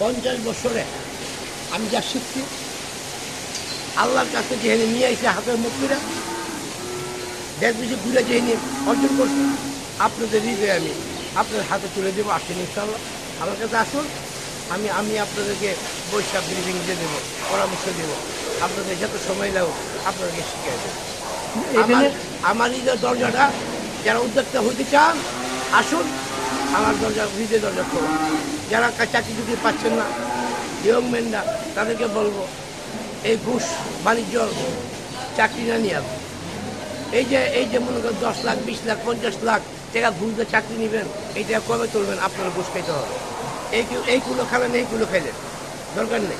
পঞ্চাশ বছরে আমি যা শিখছি আল্লাহর কাছে যেখানে নিয়ে এসে হাতের মুক্তিরা দেশ বেশি ঘুরে যেখানে অর্জন করছি আপনাদের হৃদয়ে আমি আপনার হাতে তুলে দেবো আসেন ইনশাল্লাহ আমার কাছে আসুন আমি আমি আপনাদেরকে বৈশাখ ব্রিফিং দিয়ে দেবো পরামর্শ দেবো আপনাদের যত সময় লাগুক আপনাদেরকে শিখিয়ে দেবো। আমার আমার দরজাটা যারা উদ্যোক্তা হইতে চান আসুন আমার দরজা হৃদয় দরজা খোলা। যারা চাকরি চুকরি পাচ্ছেন না ইয়ং মেনরা তাদেরকে বলব, এই ঘুষ, বাণিজ্য, চাকরি না নিয়ে। এই যে এই যে মনে করেন দশ লাখ, বিশ লাখ, পঞ্চাশ লাখ টাকা ঘুষ দিয়ে চাকরি নেবেন এইটা কবে তুলবেন? আপনারা ঘুষ খাইতে হবে। এই কি- এইগুলো খাবেন এইগুলো খাইলেন। দরকার নেই।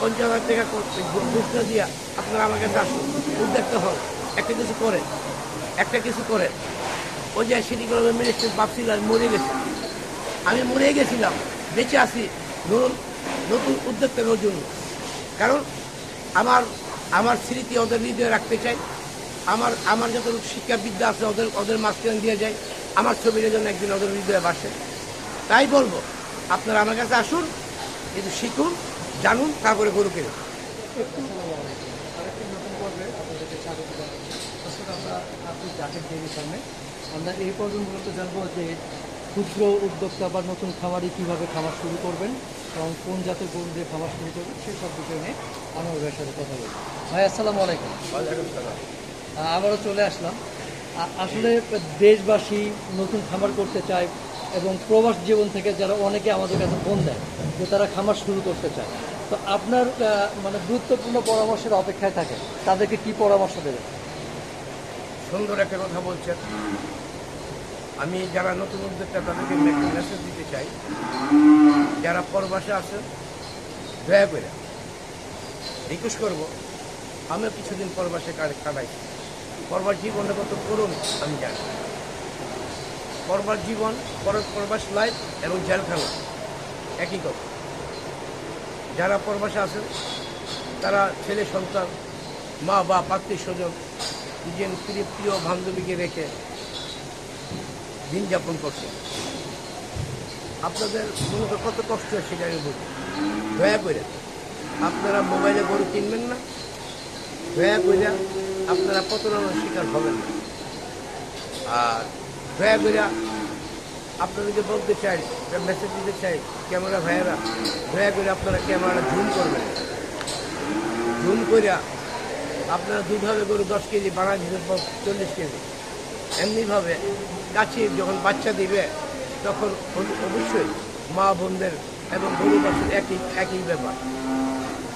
পঞ্চাশ হাজার টাকা ঘুষ না দিয়া আপনারা আমাকে আসুন। উদ্যোক্তা হন একটা কিছু করেন। একটা কিছু করেন। ওই যে সিটি কলেজের মিনিস্টার আমি মরে গেছি। আমি মরে গেছিলাম, বেঁচে আছি, নতুন নতুন উদ্যোক্তার জন্য। কারণ আমার আমার স্মৃতি ওদের হৃদয়ে রাখতে চাই। আমার আমার যত শিক্ষাবিদ্যা আছে, ওদের ওদের মাঝখানে দিয়ে যায় আমার ছবির জন্য একদিন ওদের হৃদয়ে বাসে তাই বলব, আপনারা আমার কাছে আসুন কিন্তু শিখুন, জানুন, তারপরে গরু কিনুন। আমরা এই পর্বে মূলত জানব যে ক্ষুদ্র উদ্যোক্তা বা নতুন খামারি কীভাবে খামার শুরু করবেন এবং কোন জাতের গরু দিয়ে খামার শুরু করবেন সেই সব বিষয় নিয়ে আনোয়ার ভাইয়ের সাথে কথা বলব। ভাই আসসালামু আলাইকুম। আবারও চলে আসলাম। আসলে দেশবাসী নতুন খামার করতে চায় এবং প্রবাস জীবন থেকে যারা অনেকে আমাদের কাছে ফোন দেয় যে তারা খামার শুরু করতে চায়। তো আপনার মানে গুরুত্বপূর্ণ পরামর্শের অপেক্ষায় থাকে তাদেরকে কি পরামর্শ দেবেন? সুন্দর একটা কথা বলছেন। আমি যারা নতুন উদ্যোক্তা, তাদেরকে মেসেজ দিতে চাই। যারা পরবাসে আছেন, দয়া করে রিকোয়েস্ট করব, আমিও কিছুদিন পরবাসে কাটে কাটাই পরবার জীবনটা কত করুন, আমি জানি। পরবার জীবন, পর পরবাস লাইফ এবং জেলখানা, একই কথা। যারা পরবাসে আছেন, তারা ছেলে, সন্তান, মা বা আত্মীয় স্বজন নিজের প্রিয় প্রিয় বান্ধবীকে রেখে দিন যাপন করছে। আপনাদের মূলত কত কষ্ট সেটা আমি বুঝি দয়া করে, আপনারা মোবাইলে গরু কিনবেন না। দয়া করে আপনারা প্রতারণার শিকার হবেন না। আর দয়া করে আপনাদেরকে বলতে চাই মেসেজ দিতে চাই ক্যামেরা ভাইয়েরা, দয়া করে আপনারা ক্যামেরাটা জুম করবেন। জুম করিয়া আপনারা দুইভাবে গরু দশ কেজি দিতে চল্লিশ কেজি। এমনিভাবে কাছে যখন বাচ্চা দিবে, তখন অবশ্যই মা বোনদের এবং গরু বাসের একই একই ব্যাপার।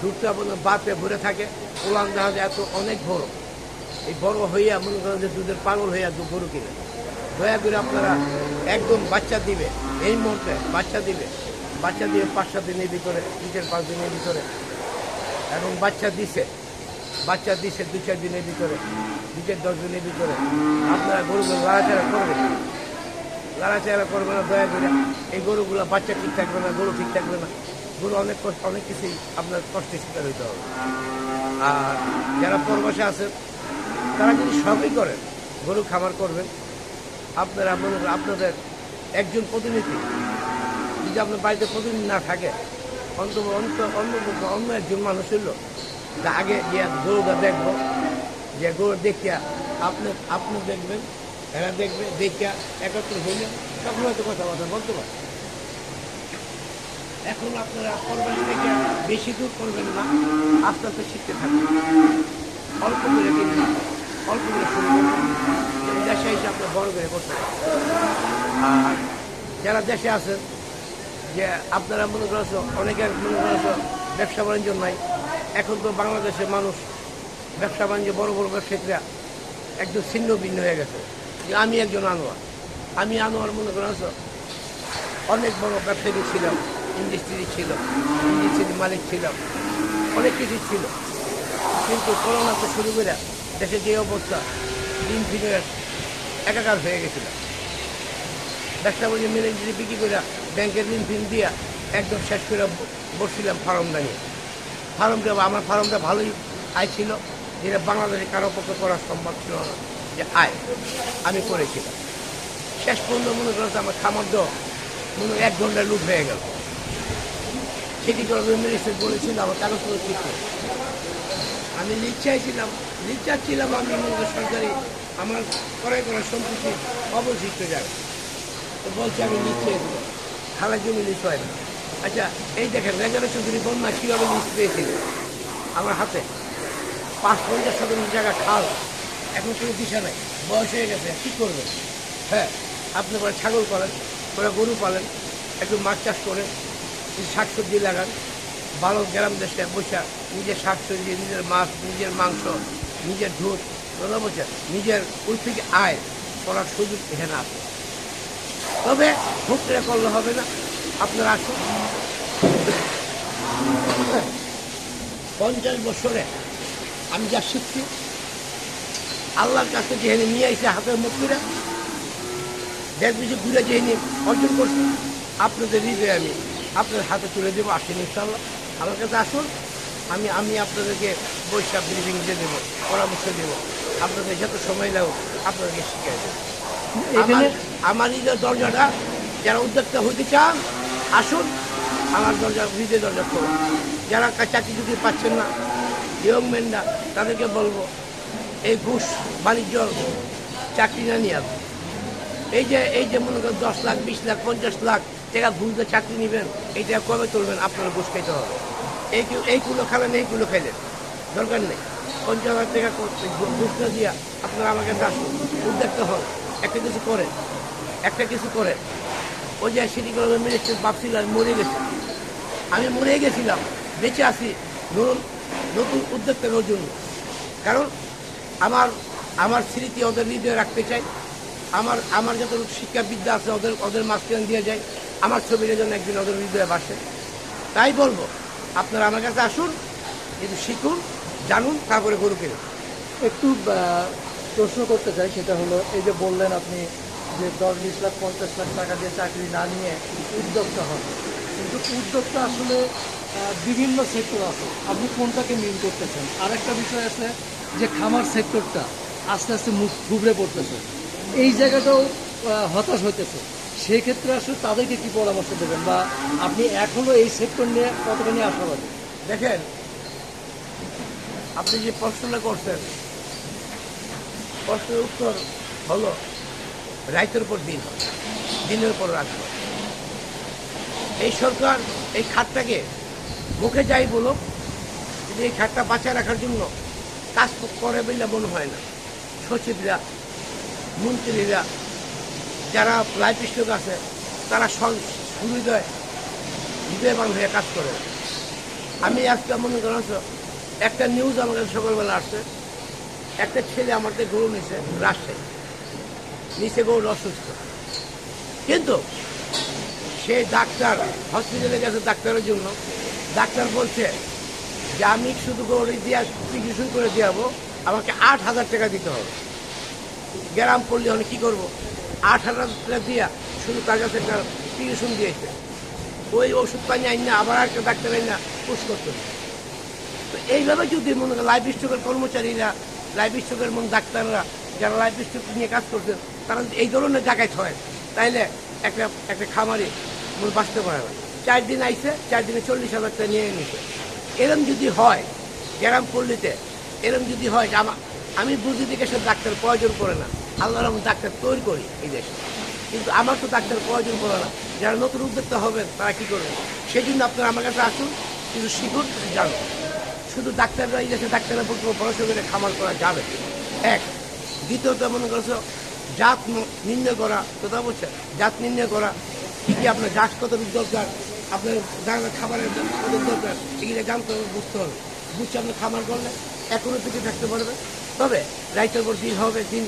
দুধটা আপনার বাপে ভরে থাকে উলান দেখা যায় এত অনেক বড়। এই বড় হইয়া মনে করেন যে দুধের পাগল হইয়া দু গরু কিনে। দয়া করে আপনারা একদম বাচ্চা দিবে, এই মুহূর্তে বাচ্চা দিবে। বাচ্চা দিয়ে পাঁচ সাত দিনের ভিতরে, তিন পাঁচ দিনের ভিতরে। এবং বাচ্চা দিছে। বাচ্চা দিছে দু চার দিনের ভিতরে দু চার দশ দিনের ভিতরে। আপনারা গরুগুলো লাড়াচাড়া করবেন। লাড়াচাড়া করবে না, দয়া করে। এই গরুগুলো বাচ্চা ঠিক থাকবে না, গরু ঠিক থাকবে না। গরু অনেক কষ্ট, অনেক কিছুই আপনার কষ্টের শিকার হইতে হবে। আর যারা পরবাসে আছেন তারা যদি সবই করেন। গরু খামার করবেন। আপনারা মনে করেন আপনাদের একজন প্রতিনিধি, যদি আপনার বাড়িতে প্রতিদিন না থাকে, অন্তত অন্ত অন্য অন্য একজন মানুষ হইল আগে গিয়ে গরুটা দেখব। যে গরু দেখিয়া আপনি আপনি দেখবেন, এরা দেখবে, দেখিয়া একত্র হইলে তখন হয়তো কথাবার্তা বলতে পারে। এখন আপনারা করবেন থেকে বেশি দূর করবেন না, আস্তে আস্তে শিখতে থাকবেন। অল্প করে কিনবেন অল্প করে শুরু করবেন। দেশে এসে আপনার বড় করে করতে আর যারা দেশে আছেন, যে আপনারা মনে করেছ অনেকের মনে করেছ ব্যবসা বাণিজ্য নাই এখন তো বাংলাদেশের মানুষ ব্যবসা বাণিজ্য, বড় বড় ব্যবসায়ীরা একদম ছিন্ন ভিন্ন হয়ে গেছে। যে আমি একজন আনোয়ার। আমি আনোয়ার মনে করেছ অনেক বড় ব্যবসায়ী ছিলাম ইন্ডাস্ট্রি ছিল ইন্ডাস্ট্রির মালিক ছিলাম, অনেক কিছু ছিল। কিন্তু করোনা তো শুরু করে দেশে যে অবস্থা, দিন ফিরে একাকার হয়ে গেছিল। ব্যবসা বাণিজ্য যদি বিক্রি করে ব্যাংকের ঋণ ফিন দিয়া একদম শেষ করে বসছিলাম ফার্ম নিয়ে ফার্মটা, আমার ফার্মটা ভালোই আয় ছিল, যেটা বাংলাদেশে কারও পক্ষে করা সম্ভব ছিল না যে আয়। আমি করেছিলাম। শেষ পর্যন্ত মনে করছে আমার খামার দেওয়া মনে এক ঘন্টায় লুট হয়ে গেল। সেটি মিনিস্টার বলেছিল আমার কাগজপত্র ঠিক করে। আমি লিখ চাইছিলাম লিখ চাচ্ছিলাম আমি মনে সরকারি, আমার ক্রয় করা সম্পত্তি অবশিষ্ট যাবে। তো বলছে আমি লিখ চেয়েছিলাম খালার জমি লিস্ট হয় না আচ্ছা এই দেখেন রেজাল্ট চৌধুরী বন্যা কীভাবে লিস্ট পেয়েছিল আমার হাতে পাঁচ পঞ্চাশ শতাংশ জায়গা খাল, এখন কোনো দিশা নাই, বয়স হয়ে গেছে, কী করবে হ্যাঁ আপনি পরে ছাগল পালেন করে গরু পালেন, একটু মাছ চাষ করেন, কিছু শাকসবজি লাগান, ভালো গ্রাম দেশে বসে নিজের শাক সবজি নিজের মাছ, নিজের মাংস, নিজের দুধ, কথা বলছেন, নিজের ওই থেকে আয় করার সুযোগ এখানে আছে। তবে ভুক্তরা করলে হবে না আপনারা আসুন। পঞ্চাশ বছরে আমি যা শিখছি আল্লাহর কাছে যেখানে নিয়ে এসে হাতের মুক্তিরা দেশ বেশি ঘুরে যেখানে অর্জন করছি আপনাদের হৃদয়ে আমি আপনার হাতে তুলে দেবো আসেন ইনশাল্লাহ আমার কাছে আসুন আমি আমি আপনাদেরকে বৈশাখ ব্রিফিং দিয়ে দেবো পরামর্শ দেবো আপনাদের যত সময় লাগুক আপনাদেরকে শিখিয়ে দেবো। আমার নিজের দরজাটা যারা উদ্যোক্তা হতে চান আসুন, আমার দরজা হৃদয় দরজা খোলা। যারা চাকরি চুকরি পাচ্ছেন না ইয়ং মেনরা তাদেরকে বলব, এই ঘুষ, বাণিজ্য, চাকরি না নিয়ে আসবে এই যে এই যে মনে করেন দশ লাখ, বিশ লাখ, পঞ্চাশ লাখ টাকা ঘুষ দিয়ে চাকরি নেবেন, এইটা কবে তুলবেন? আপনারা ঘুষ খাইতে হবে। এই এইগুলো খাবেন এইগুলো খাইলেন। দরকার নেই। পঞ্চাশ হাজার টাকা ঘুষ না দিয়া আপনারা আমার কাছে আসুন। উদ্যোক্তা হন। একটা কিছু করেন। একটা কিছু করেন। ওই যে সিটি কলেজের মিনিস্টার ভাবছিল আমি মরে গেছি। আমি মরে গেছিলাম, বেঁচে আছি নতুন নতুন উদ্যোক্তার জন্য। কারণ আমার আমার স্মৃতি ওদের হৃদয়ে রাখতে চাই। আমার আমার যত শিক্ষাবিদ্যা আছে ওদের ওদের মাঝখান দিয়ে যায় আমার ছবিটা যেন একদিন ওদের হৃদয়ে বাসে তাই বলব, আপনারা আমার কাছে আসুন কিন্তু শিখুন, জানুন, তারপরে গরু কিনুন। একটু প্রশ্ন করতে চাই, সেটা হলো, এই যে বললেন আপনি যে দশ, বিশ লাখ, পঞ্চাশ লাখ টাকা দিয়ে চাকরি না নিয়ে উদ্যোক্তা হন। কিন্তু উদ্যোক্তা আসলে বিভিন্ন সেক্টর আছে। আপনি কোনটাকে মিন করতেছেন? আরেকটা বিষয় আছে যে খামার সেক্টরটা আস্তে আস্তে মুখ ঘুবড়ে পড়তেছে। এই জায়গাটাও হতাশ হইতেছে। সেক্ষেত্রে আসলে তাদেরকে কি পরামর্শ দেবেন? বা আপনি এখনও এই সেক্টর নিয়ে কতখানি আশাবাদী? দেখেন, আপনি যে প্রশ্নটা করছেন, প্রশ্নের উত্তর হলো রাইতের উপর দিন হয়, দিনের উপর রাত। এই সরকার এই খাতটাকে মুখে যাই বলো কিন্তু এই খাতটা বাঁচায় রাখার জন্য কাজ করে বলে মনে হয় না। সচিবরা মন্ত্রীরা যারা লাইফ স্টক আছে তারা সুবিধায় হৃদয়বান হয়ে কাজ করে। আমি আজকে মনে করেন একটা নিউজ কাছে সকালবেলা আসছে একটা ছেলে থেকে গরু নিছে রাজশাহী। নিচে গরু অসুস্থ। কিন্তু সে ডাক্তার হসপিটালে গেছে ডাক্তারের জন্য। ডাক্তার বলছে যে, আমি শুধু গরু দিয়ে চিকিৎসা করে দিয়াবো, আমাকে আট হাজার টাকা দিতে হবে। গ্রাম পড়লে আমি কী করব? আট হাজার টাকা দিয়া শুধু তার কাছে একটা টিউশন দিয়েছে। ওই ওষুধ পানি আইন না আবার একটা ডাক্তার আইন না পুষ করতে তো এইভাবে যদি মনে লাইফ স্টকের কর্মচারীরা লাইফ স্টকের মন ডাক্তাররা, যারা লাইফ স্টক নিয়ে কাজ করছেন তারা এই ধরনের জায়গায় হয় তাইলে একটা একটা খামারে মনে বাঁচতে পারে না। চার দিন আইছে, চার দিনে চল্লিশ হাজার টাকা নিয়ে নিছে। এরম যদি হয়, গ্রাম পল্লীতে, এরম যদি হয় যে আমি বুঝি দিকে সে ডাক্তার প্রয়োজন করে না। আল্লাহর রহমতে ডাক্তার তৈরি করি এই দেশে। কিন্তু আমার তো ডাক্তার প্রয়োজন করে না। যারা নতুন উদ্যোক্তা হবেন, তারা কী করবেন? সেই জন্য আপনারা আমার কাছে আসুন, কিন্তু শিখুন জানুন। শুধু ডাক্তাররা, এই দেশে ডাক্তাররা পড়াশোনা করে খামার করা যাবে। এক, দ্বিতীয়ত মনে করছ জাত নির্ণয় করা, কথা বলছেন? জাত নির্ণয় করা, কী কী আপনার জাত কত দরকার? আপনার খাবারের কত দরকার? এগুলো জানতে হবে, বুঝতে হবে। বুঝছে আপনি খামার করলে এখনও থেকে থাকতে পারবে। তবে রাইতের পর দিন হবে, দিন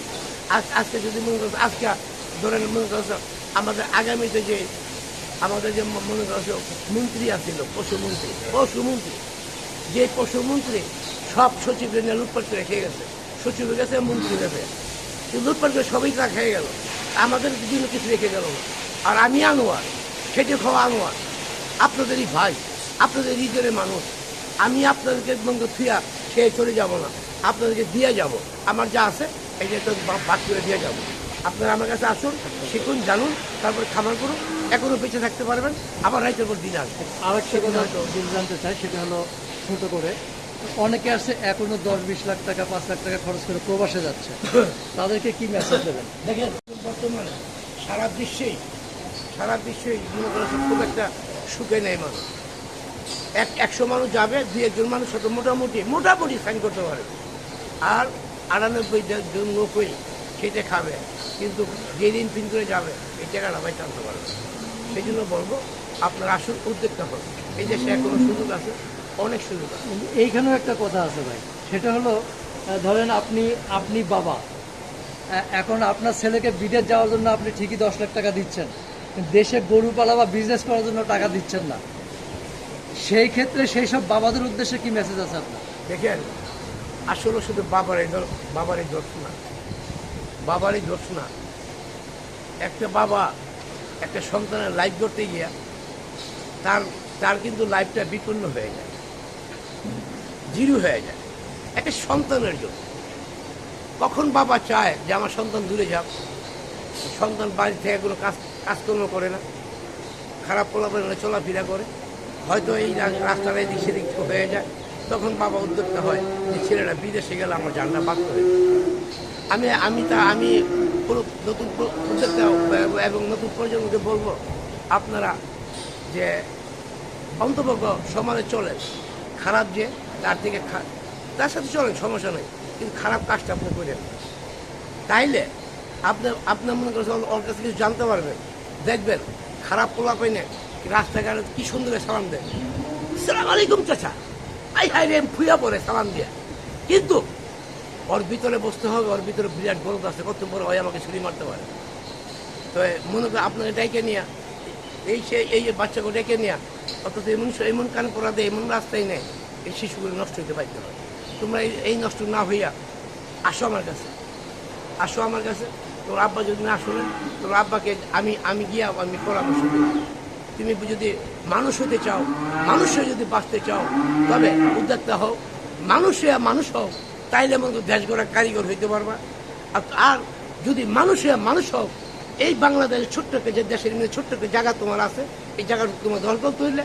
আজ, আজকে যদি মনে করছ আজকে ধরেন মনে করছ আমাদের আগামীতে যে, আমাদের যে মনে করছ মন্ত্রী আছিল পশুমন্ত্রী পশুমন্ত্রী যে পশুমন্ত্রী সব সচিবের নিয়ে লুটপাট করে খেয়ে গেছে। সচিবের গেছে মন্ত্রী গেছে কিন্তু লুটপাট করে সবাই খেয়ে গেল। আমাদের জন্য কিছু রেখে গেল আর আমি আনোয়ার, সেটি খাওয়া আনোয়ার। আপনাদেরই ভাই, আপনাদের হৃদয়ের মানুষ। আমি আপনাদেরকে বন্ধু থুয়া, সে চলে যাব না। আপনাদেরকে দিয়ে যাব। আমার যা আছে যে তো বাদ করে দিয়ে যাব। আপনারা আমার কাছে আসুন, শিখুন, জানুন, তারপরে খাবার করুন। এখনও বেঁচে থাকতে পারবেন। আবার রাইতের পর দিন আসবে। কথা যদি জানতে চাই, সেটা হলো ছোটো করে। অনেকে আছে এখনও দশ, বিশ লাখ টাকা, পাঁচ লাখ টাকা খরচ করে প্রবাসে যাচ্ছে। তাদেরকে কি মেসেজ দেবেন? দেখেন, বর্তমানে সারা বিশ্বেই সারা বিশ্বেই খুব একটা সুখে নেই মানুষ। এক, একশো মানুষ যাবে, দুই, একজন মানুষ হয়তো মোটামুটি মোটামুটি সাইন করতে পারে। আর আটানব্বই জন লোকই সেটা খাবে, কিন্তু যেদিন পিন করে যাবে, এই টাকাটা ভাই টানতে পারবে সেই জন্য বলব, আপনার আসুন উদ্যোক্তা হন। এই দেশে এখনও সুযোগ আছে অনেক সুযোগ এইখানেও একটা কথা আছে ভাই। সেটা হলো ধরেন আপনি আপনি বাবা। এখন আপনার ছেলেকে বিদেশ যাওয়ার জন্য আপনি ঠিকই দশ লাখ টাকা দিচ্ছেন। দেশে গরু পালা বা বিজনেস করার জন্য টাকা দিচ্ছেন না। সেই ক্ষেত্রে সেই সব বাবাদের উদ্দেশ্যে কি মেসেজ আছে আপনার? দেখেন আসলে শুধু বাবারই দোষ বাবারই দোষ না। বাবারই দোষ না। একটা বাবা একটা সন্তানের লাইফ করতে গিয়া তার তার কিন্তু লাইফটা বিপন্ন হয়ে যায়। জিরো হয়ে যায়। একটা সন্তানের জন্য। কখন বাবা চায় যে আমার সন্তান দূরে যাক? সন্তান বাড়ি থেকে কোনো কাজ, কাজকর্ম করে না। খারাপ পোলাপের চলাফেরা করে। হয়তো এই রাস্তাটা এদিক সেদিক হয়ে যায়। তখন বাবা উদ্যোক্তা হয় যে ছেলেটা বিদেশে গেলে আমার জানটা বাদ করে আমি আমি তা, আমি নতুন উদ্যোক্তা এবং নতুন প্রজন্মকে বলব, আপনারা যে অন্তপক্ষ সমাজে চলেন। খারাপ যে তার থেকে তার সাথে চলেন, সমস্যা নেই। কিন্তু খারাপ কাজটা আপনি করেন। তাইলে আপনার আপনার মনে করছেন ওর কাছে কিছু জানতে পারবেন। দেখবেন, খারাপ পোলা পাইনে রাস্তাঘাটে কি সুন্দর সালাম দেয়। সালাম আলাইকুম, চাচা। আই হাই রে, ফুয়া পরে সালাম দিয়া। কিন্তু ওর ভিতরে বসতে হবে, ওর ভিতরে বিরাট গরদ আছে, কত বড় হয় আমাকে ছুরি মারতে পারে। তো মনে করেন আপনাকে ডেকে নিয়ে, এই সে, এই যে বাচ্চাকে ডেকে নিয়ে, অথচ এমন এমন কান পড়া দেয়, এমন রাস্তায় নেই এই শিশুগুলো নষ্ট হতে পারতে হয়। তোমরা এই নষ্ট না হইয়া আসো আমার কাছে। আসো আমার কাছে। তোর আব্বা যদি না শোনেন তোর আব্বাকে আমি আমি গিয়া আমি পরামর্শ দিই। তুমি যদি মানুষ হতে চাও, মানুষ যদি বাঁচতে চাও, তবে উদ্যোক্তা হও, মানুষ মানুষ হও, তাইলে মতো দেশ গড়া কারিগর হইতে পারবা। আর- যদি মানুষ মানুষ হও, এই বাংলাদেশের ছোট্ট যে দেশের মধ্যে ছোট্ট একটা জায়গা তোমার আছে, এই জায়গাটা তোমার করতে হইলে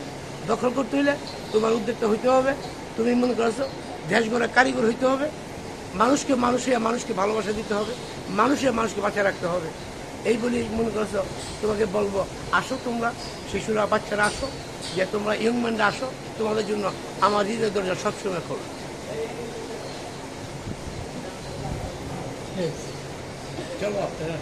দখল করতে হইলে তোমার উদ্যোক্তা হইতে হবে। তুমি মনে করছ দেশ গড়া কারিগর হইতে হবে। মানুষকে মানুষে মানুষকে ভালোবাসা দিতে হবে। মানুষে মানুষকে বাঁচিয়ে রাখতে হবে। এই বলি মনে করছ তোমাকে বলব আসো তোমরা শিশুরা বাচ্চারা আসো যে তোমরা ইয়ংম্যানরা আসো তোমাদের জন্য আমার হৃদয় দরজা সবসময় খোলা। চলো।